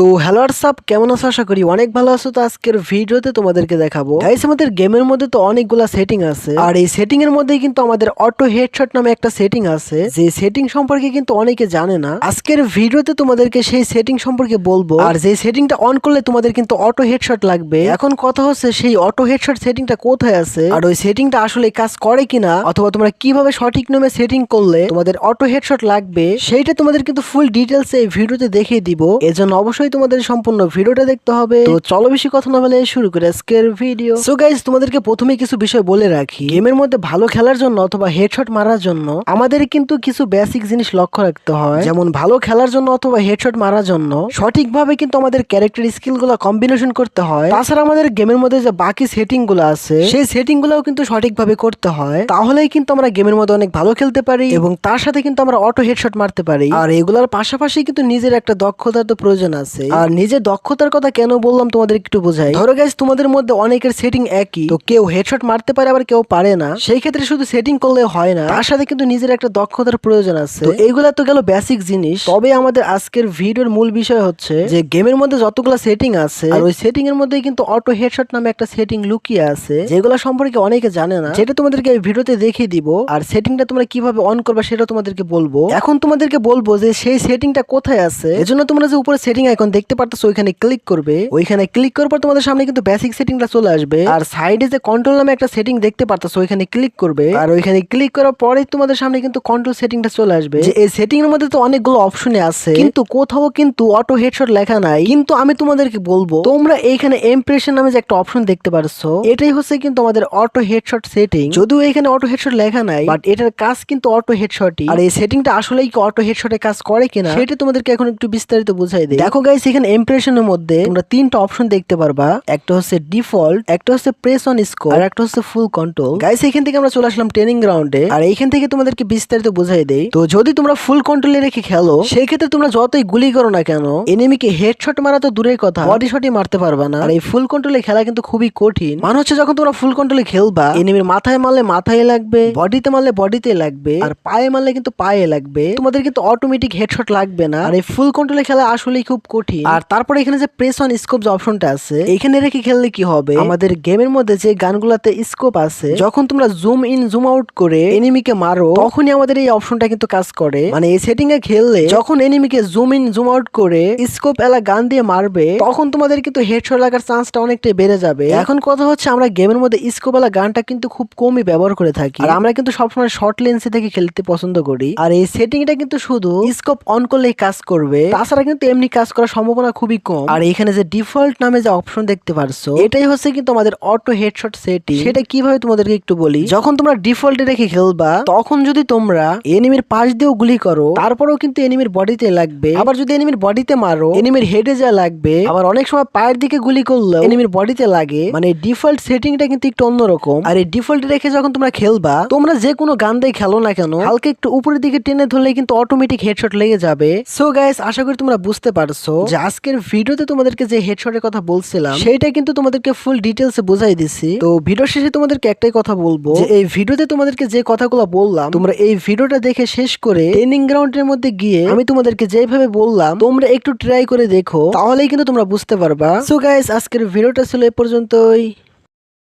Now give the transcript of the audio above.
তো hello WhatsApp কেমন আছো? আশা করি অনেক ভালো আছো। তো আজকের ভিডিওতে তোমাদেরকে দেখাবো। গাইস আমাদের গেমের মধ্যে তো অনেকগুলা সেটিং আছে। আর এই সেটিং এর মধ্যে কিন্তু আমাদের অটো হেডশট নামে একটা সেটিং আছে। যে সেটিং সম্পর্কে কিন্তু অনেকে জানে না। আজকের ভিডিওতে তোমাদেরকে সেই সেটিং সম্পর্কে বলব। আর যে সেটিংটা অন করলে তোমাদের কিন্তু অটো হেডশট লাগবে। এখন কথা হচ্ছে সেই অটো হেডশট সেটিংটা কোথায় আছে? আর ওই সেটিংটা আসলে কাজ করে কিনা? অথবা তোমরা কীভাবে সঠিক নামে সেটিং করলে তোমাদের অটো হেডশট লাগবে? সেইটা তোমাদের কিন্তু ফুল ডিটেলস এই ভিডিওতে দেখিয়ে দিব। এজন্য অবশ্যই তোমাদের সম্পূর্ণ ভিডিওটা দেখতে হবে। তো চলো বেশি কথা না বলে শুরু করে আজকের ভিডিও সো গাইজ তোমাদেরকে প্রথমে কিছু বিষয় বলে রাখি। গেমের মধ্যে ভালো খেলার জন্য অথবা হেডশট মারার জন্য আমাদের কিন্তু কিছু বেসিক জিনিস লক্ষ্য রাখতে হয়। যেমন ভালো খেলার জন্য অথবা হেডশট মারার জন্য সঠিকভাবে কিন্তু আমাদের ক্যারেক্টার স্কিলগুলো কম্বিনেশন করতে হয়। তাছাড়া আমাদের গেমের মধ্যে যে বাকি সেটিংগুলো আছে সেই সেটিং গুলোও কিন্তু সঠিকভাবে করতে হয়। তাহলেই কিন্তু আমরা গেমের মধ্যে অনেক ভালো খেলতে পারি এবং তার সাথে কিন্তু আমরা অটো হেডশট মারতে পারি। আর এগুলোর পাশাপাশি কিন্তু নিজের একটা দক্ষতার তো প্রয়োজন আছে। আর নিজের দক্ষতার কথা কেন বললাম তোমাদের একটু বোঝাই? ধরো গাইজ তোমাদের মধ্যে অনেকের সেটিং একই, তো কেউ হেডশট মারতে পারে, আবার কেউ পারে না। সেই ক্ষেত্রে শুধু সেটিং করলে হয় না, তার সাথে কিন্তু নিজের একটা দক্ষতার প্রয়োজন আছে। এইগুলা তো গেল বেসিক জিনিস। তবে আমাদের আজকের ভিডিওর মূল বিষয় হচ্ছে যে গেমের মধ্যে যতগুলো সেটিং আছে, আর ওই সেটিং এর মধ্যে কিন্তু অটো হেডশট নামে একটা সেটিং লুকিয়ে আছে, যেগুলো সম্পর্কে অনেকে জানে না। সেটা তোমাদেরকে এই ভিডিওতে দেখিয়ে দিব, আর সেটিংটা তোমরা কীভাবে অন করবে সেটা তোমাদেরকে বলব। এখন তোমাদেরকে বলব যে, সেই সেটিংটা কোথায় আছে? এজন্য তোমরা যে উপরে সেটিং আইকন দেখতে পারতো ওইখানে ক্লিক করবে, ওইখানে ক্লিক করার পর তোমাদের সামনে কিন্তু বেসিক সেটিংটা চলে আসবে। আর সাইডে যে কন্ট্রোল নামে একটা সেটিং দেখতে পারতো ওইখানে ক্লিক করবে। আর ওইখানে ক্লিক করার পরে তোমাদের সামনে কিন্তু কন্ট্রোল সেটিংটা চলে আসবে। যে এই সেটিং এর মধ্যে তো অনেকগুলো অপশনে আছে। কিন্তু কোথাও কিন্তু অটো হেডশট লেখা নাই। কিন্তু আমি তোমাদেরকে বলব, তোমরা এইখানে এমপ্রেশন নামে যে একটা অপশন দেখতে পারছ, এটাই হচ্ছে কিন্তু আমাদের অটো হেডশট সেটিং যদিও এখানে অটো হেডশট লেখা নাই বাট এটার কাজ কিন্তু অটো হেডশটই আর এই সেটিংটা আসলেই কি অটো হেডশটে কাজ করে কিনা, সেটা তোমাদেরকে এখন একটু বিস্তারিত বুঝাই দেই। দেখো গাইস এখানে ইমপ্রেশনের মধ্যে তোমরা তিনটা অপশন দেখতে পারবা। একটা হচ্ছে ডিফল্ট একটা হচ্ছে প্রেস অন স্কোর আর একটা হচ্ছে ফুল কন্ট্রোল গাইস এখান থেকে আমরা চলে আসলাম ট্রেনিং গ্রাউন্ডে আর এইখান থেকে তোমাদেরকে বিস্তারিত বুঝাই দেই। তো যদি তোমরা ফুল কন্ট্রোলে রেখে খেলো সেই ক্ষেত্রে তোমরা যতই গুলি করো না কেন এনিমিকে হেডশট মারা তো দূরের কথা। বডি শটই মারতে পারবা না। আর এই ফুল কন্ট্রোলে খেলা কিন্তু খুবই কঠিন। মানে হচ্ছে যখন তোমরা ফুল কন্ট্রোলে খেলবা এনিমির মাথায় মারলে মাথায় লাগবে বডিতে মারলে বডিতে লাগবে, আর পায়ে মারলে কিন্তু পায়ে লাগবে। তোমাদের কিন্তু অটোমেটিক হেডশট লাগবে না। আর এই ফুল কন্ট্রোলে খেলা আসলেই খুব কঠিন। আর তারপরে এখানে যে প্রেস অন স্কোপ যে অপশনটা আছে, এখানে রেখে খেললে কি হবে? আমাদের গেমের মধ্যে যে গানগুলাতে স্কোপ আছে, যখন তোমরা জুম ইন জুম আউট করে এনিমিকে মারো, তখনই আমাদের এই অপশনটা কিন্তু কাজ করে। মানে এই সেটিং এ খেললে, যখন এনিমিকে জুম ইন জুম আউট করে স্কোপ এলা গান দিয়ে মারবে, তখন তোমাদের কিন্তু হেডশট লাগার চান্সটা অনেকটাই বেড়ে যাবে। এখন কথা হচ্ছে, আমরা গেমের মধ্যে স্কোপ এলা গানটা কিন্তু খুব কমই ব্যবহার করে থাকি। আর আমরা কিন্তু সবসময় শর্ট লেন্সে থেকে খেলতে পছন্দ করি। আর এই সেটিংটা কিন্তু শুধু স্কোপ অন করলেই কাজ করবে। তাছাড়া কিন্তু এমনি কাজ করার সম্ভাবনা খুবই কম। আর এখানে যে ডিফল্ট নামে যে অপশন দেখতে পারছ, এটাই হচ্ছে কিন্তু আমাদের অটো হেডশট সেটিং সেটা কীভাবে তোমাদেরকে একটু বলি? যখন তোমরা ডিফল্টে রেখে খেলবা, তখন যদি তোমরা এনিমির পাশ দিয়েও গুলি করো, তারপরেও কিন্তু এনিমির বডিতে লাগবে। আবার যদি এনিমির বডিতে মারো এনিমির হেডে যা লাগবে, আবার অনেক সময় পায়ের দিকে গুলি করলেও এনিমির বডিতে লাগে মানে ডিফল্ট সেটিংটা কিন্তু একটু অন্যরকম। আর এই ডিফল্ট রেখে যখন তোমরা খেলবা, তোমরা যে কোনো গান দিয়ে খেলো না কেন, হালকা একটু উপরের দিকে টেনে ধরলে কিন্তু অটোমেটিক হেডশট লেগে যাবে। সো গাইস আশা করি তোমরা বুঝতে পারছ। যে আজকের ভিডিওতে তোমাদেরকে যে হেডশটের কথা বলছিলাম সেইটা কিন্তু তোমাদেরকে ফুল ডিটেলসে বোঝাই দিছি। তো ভিডিও শেষে তোমাদেরকে একটাই কথা বলব। যে এই ভিডিওতে তোমাদেরকে যে কথাগুলো বললাম তোমরা এই ভিডিওটা দেখে শেষ করে ট্রেনিং গ্রাউন্ডের মধ্যে গিয়ে আমি তোমাদেরকে যেভাবে বললাম তোমরা একটু ট্রাই করে দেখো তাহলেই কিন্তু তোমরা বুঝতে পারবা। সো গাইস আজকের ভিডিওটা ছিল এ পর্যন্তই।